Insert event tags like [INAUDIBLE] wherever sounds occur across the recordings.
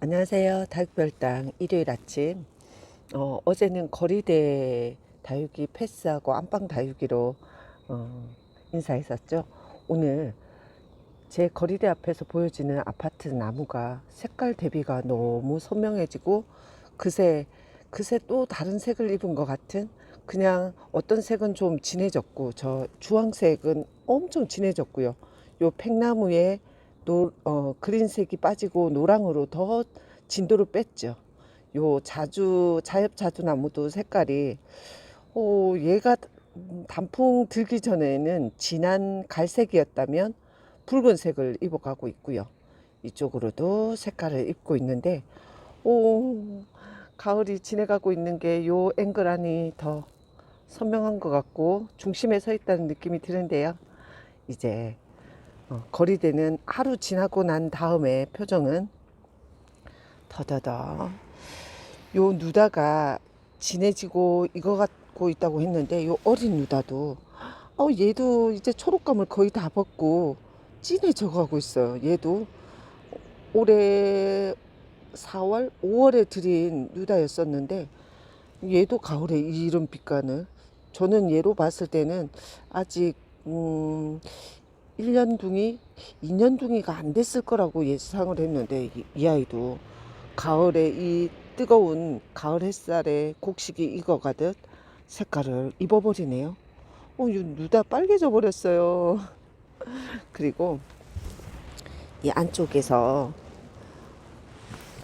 안녕하세요. 다육별당 일요일 아침. 어, 어제는 거리대 다육이 패스하고 안방 다육이로 어, 인사했었죠. 오늘 제 거리대 앞에서 보여지는 아파트 나무가 색깔 대비가 너무 선명해지고 그새 그새 또 다른 색을 입은 것 같은 그냥 어떤 색은 좀 진해졌고 저 주황색은 엄청 진해졌고요. 요 팽나무에 노, 어, 그린색이 빠지고 노랑으로 더 진도를 뺐죠. 요 자주 자엽 자두나무도 색깔이 어, 얘가 단풍 들기 전에는 진한 갈색이었다면 붉은색을 입어가고 있고요. 이쪽으로도 색깔을 입고 있는데 오 가을이 지내가고 있는 게 요 앵글 안이 더 선명한 것 같고 중심에 서 있다는 느낌이 드는데요. 이제 어, 거리대는 하루 지나고 난 다음에 표정은 더더더 요 누다가 진해지고 이거 갖고 있다고 했는데 요 어린 누다도 어 얘도 이제 초록감을 거의 다 벗고 진해져 가고 있어요. 얘도 올해 4월, 5월에 들인 누다였었는데 얘도 가을에 이런 빛깔을 저는 얘로 봤을 때는 아직 음 1년 둥이, 2년 둥이가 안 됐을 거라고 예상을 했는데 이, 이 아이도 가을에 이 뜨거운 가을 햇살에 곡식이 익어가듯 색깔을 입어버리네요. 어, 이 누다 빨개져 버렸어요. [LAUGHS] 그리고 이 안쪽에서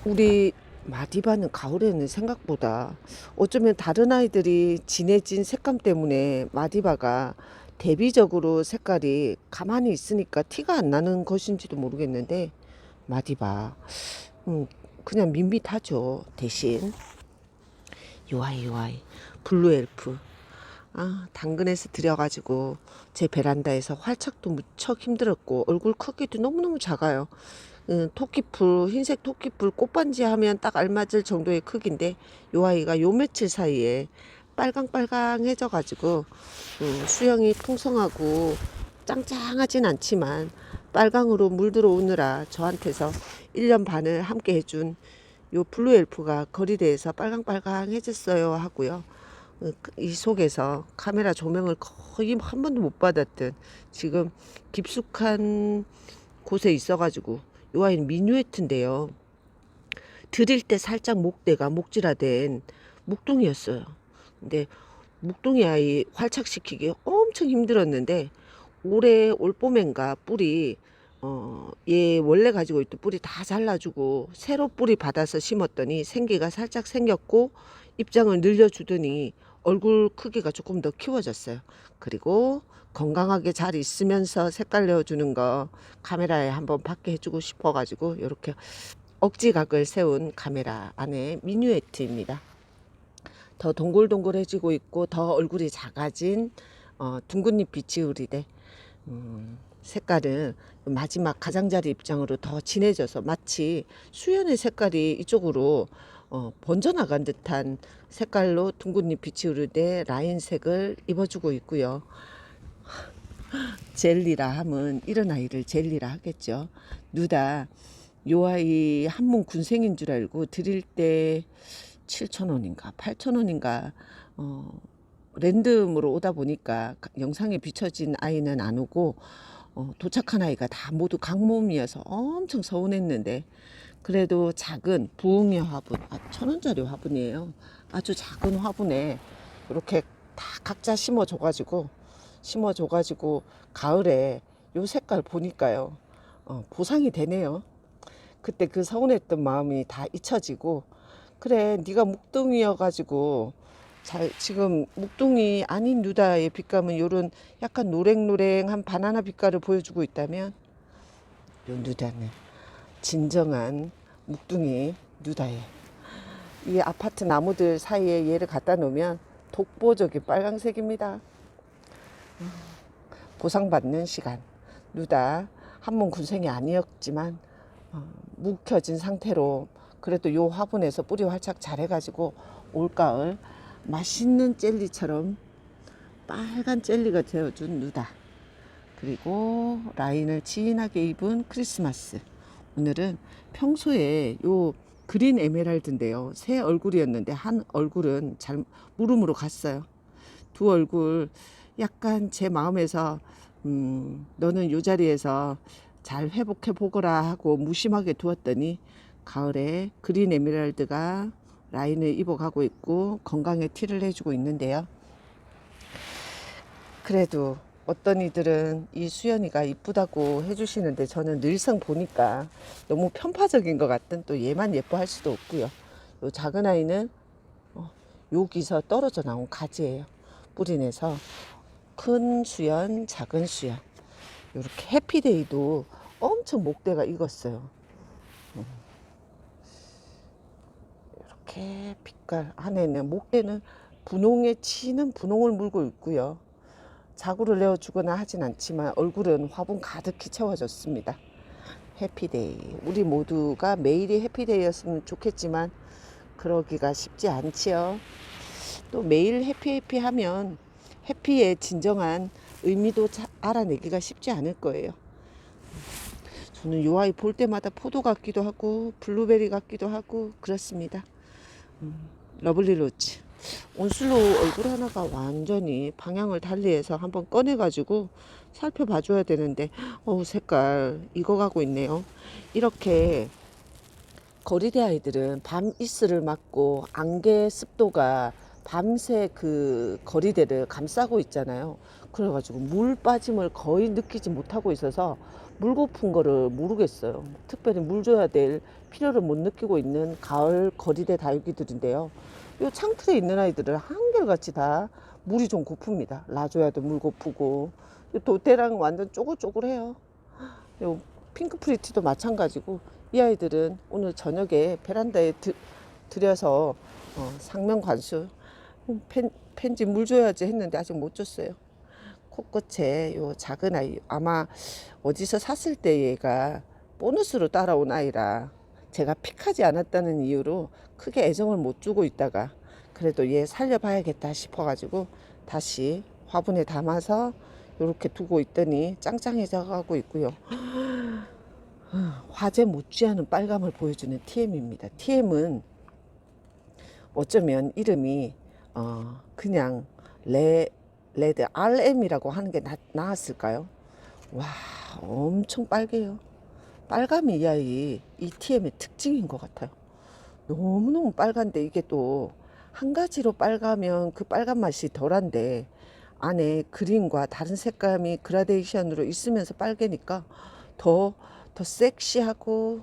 우리 마디바는 가을에는 생각보다 어쩌면 다른 아이들이 진해진 색감 때문에 마디바가 대비적으로 색깔이 가만히 있으니까 티가 안 나는 것인지도 모르겠는데 마디바 음, 그냥 밋밋하죠 대신. 요아이 요아이. 블루 엘프. 아 당근에서 들여가지고 제 베란다에서 활착도 무척 힘들었고 얼굴 크기도 너무너무 작아요. 음, 토끼풀 흰색 토끼풀 꽃반지 하면 딱 알맞을 정도의 크기인데 요 아이가 요 며칠 사이에 빨강빨강해져 가지고 음, 수영이 풍성하고 짱짱하진 않지만 빨강으로 물 들어오느라 저한테서 1년 반을 함께 해준 요 블루 엘프가 거리대에서 빨강빨강해졌어요 하고요. 어, 이 속에서 카메라 조명을 거의 한 번도 못 받았던 지금 깊숙한 곳에 있어가지고 요 아이는 미뉴에트인데요. 드릴 때 살짝 목대가 목질화된 목동이었어요. 근데 목동이 아이 활착시키기 엄청 힘들었는데 올해 올봄엔가 뿌리 어, 얘 원래 가지고 있던 뿌리 다 잘라주고 새로 뿌리 받아서 심었더니 생기가 살짝 생겼고 입장을 늘려주더니 얼굴 크기가 조금 더 키워졌어요. 그리고 건강하게 잘 있으면서 색깔 내어주는 거 카메라에 한번 받게 해주고 싶어가지고 이렇게 억지각을 세운 카메라 안에 미뉴에트입니다. 더 동글동글해지고 있고 더 얼굴이 작아진 어, 둥근잎 비치우리대 음, 색깔은 마지막 가장자리 입장으로 더 진해져서 마치 수연의 색깔이 이쪽으로 어, 번져나간 듯한 색깔로 둥근잎 비치우르되 라인색을 입어주고 있고요. [LAUGHS] 젤리라 함은 이런 아이를 젤리라 하겠죠. 누다 요 아이 한문 군생인 줄 알고 드릴 때 7,000원인가 8,000원인가 어, 랜덤으로 오다 보니까 영상에 비춰진 아이는 안 오고 어, 도착한 아이가 다 모두 강몸이어서 엄청 서운했는데 그래도 작은 부흥의 화분 아, 천 원짜리 화분이에요. 아주 작은 화분에 이렇게 다 각자 심어줘 가지고 심어줘 가지고 가을에 요 색깔 보니까요 어, 보상이 되네요. 그때 그 서운했던 마음이 다 잊혀지고 그래 네가 묵둥이여 가지고 잘 지금 묵둥이 아닌 누다의 빛감은 요런 약간 노랭노랭한 바나나 빛깔을 보여주고 있다면 요 누다는 진정한 묵둥이 누다예 이 아파트 나무들 사이에 얘를 갖다 놓으면 독보적인 빨강색입니다. 음, 보상받는 시간. 누다 한몸 군생이 아니었지만 어, 묵혀진 상태로 그래도 요 화분에서 뿌리 활착 잘 해가지고 올가을 맛있는 젤리처럼 빨간 젤리가 되어준 누다. 그리고 라인을 진하게 입은 크리스마스. 오늘은 평소에 요 그린 에메랄드인데요. 새 얼굴이었는데 한 얼굴은 잘 무릎으로 갔어요. 두 얼굴 약간 제 마음에서 음, 너는 요 자리에서 잘 회복해 보거라 하고 무심하게 두었더니 가을에 그린 에메랄드가 라인을 입어가고 있고 건강에 티를 해주고 있는데요. 그래도 어떤 이들은 이 수연이가 이쁘다고 해주시는데 저는 늘상 보니까 너무 편파적인 것 같은 또 얘만 예뻐할 수도 없고요. 요 작은 아이는 어, 여기서 떨어져 나온 가지예요. 뿌리 내서 큰 수연, 작은 수연. 이렇게 해피데이도 엄청 목대가 익었어요. 음. 이렇게 빛깔 안에는 목대는 분홍에 치는 분홍을 물고 있고요. 자구를 내어주거나 하진 않지만 얼굴은 화분 가득히 채워졌습니다. 해피데이. 우리 모두가 매일이 해피데이였으면 좋겠지만 그러기가 쉽지 않지요. 또 매일 해피해피 하면 해피의 진정한 의미도 자- 알아내기가 쉽지 않을 거예요. 저는 요 아이 볼 때마다 포도 같기도 하고 블루베리 같기도 하고 그렇습니다. 음, 러블리 로즈. 온슬로우 얼굴 하나가 완전히 방향을 달리해서 한번 꺼내가지고 살펴봐 줘야 되는데 어우 색깔 익어가고 있네요. 이렇게 거리대 아이들은 밤 이슬을 맞고 안개 습도가 밤새 그 거리대를 감싸고 있잖아요. 그래가지고 물 빠짐을 거의 느끼지 못하고 있어서 물 고픈 거를 모르겠어요. 특별히 물 줘야 될 필요를 못 느끼고 있는 가을 거리대 다육이들인데요. 요 창틀에 있는 아이들은 한결같이 다 물이 좀 고픕니다. 놔줘야도 물 고프고 요 도대랑 완전 쪼글쪼글해요. 요 핑크 프리티도 마찬가지고 이 아이들은 오늘 저녁에 베란다에 드, 들여서 어, 상면 관수 음, 펜, 펜지 물 줘야지 했는데 아직 못 줬어요. 코끝에 요 작은 아이 아마 어디서 샀을 때 얘가 보너스로 따라온 아이라 제가 픽하지 않았다는 이유로 크게 애정을 못 주고 있다가 그래도 얘 살려봐야겠다 싶어가지고 다시 화분에 담아서 이렇게 두고 있더니 짱짱해져 가고 있고요. [GASPS] 화재 못지않은 빨감을 보여주는 TM입니다. TM은 어쩌면 이름이 어 그냥 레 레드 RM이라고 하는 게 나, 나았을까요? 와 엄청 빨개요. 빨감이 이 아이 이 TM의 특징인 것 같아요. 너무너무 빨간데 이게 또 한 가지로 빨가면 그 빨간 맛이 덜한데 안에 그린과 다른 색감이 그라데이션으로 있으면서 빨개니까 더, 더 섹시하고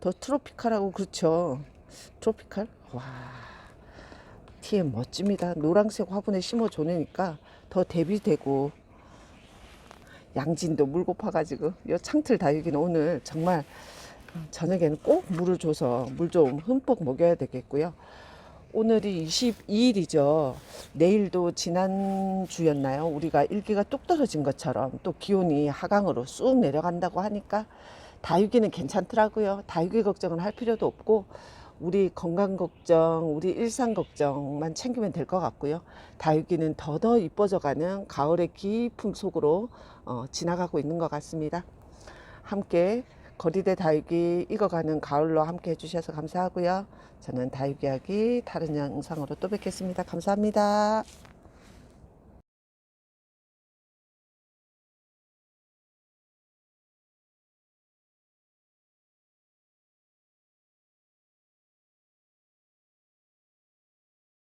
더 트로피칼하고 그렇죠. 트로피칼? 와. TM 멋집니다. 노란색 화분에 심어줘니까 더 대비되고 양진도 물 고 파가지고 이 창틀 다육이는 오늘 정말 저녁에는 꼭 물을 줘서 물 좀 흠뻑 먹여야 되겠고요. 오늘이 22일이죠. 내일도 지난주였나요? 우리가 일기가 뚝 떨어진 것처럼 또 기온이 하강으로 쑥 내려간다고 하니까 다육이는 괜찮더라고요. 다육이 걱정은 할 필요도 없고 우리 건강 걱정, 우리 일상 걱정만 챙기면 될 것 같고요. 다육이는 더더 이뻐져가는 가을의 깊음 속으로 어, 지나가고 있는 것 같습니다. 함께 거리대 다육이 익어가는 가을로 함께 해주셔서 감사하고요. 저는 다육이야기 다른 영상으로 또 뵙겠습니다. 감사합니다.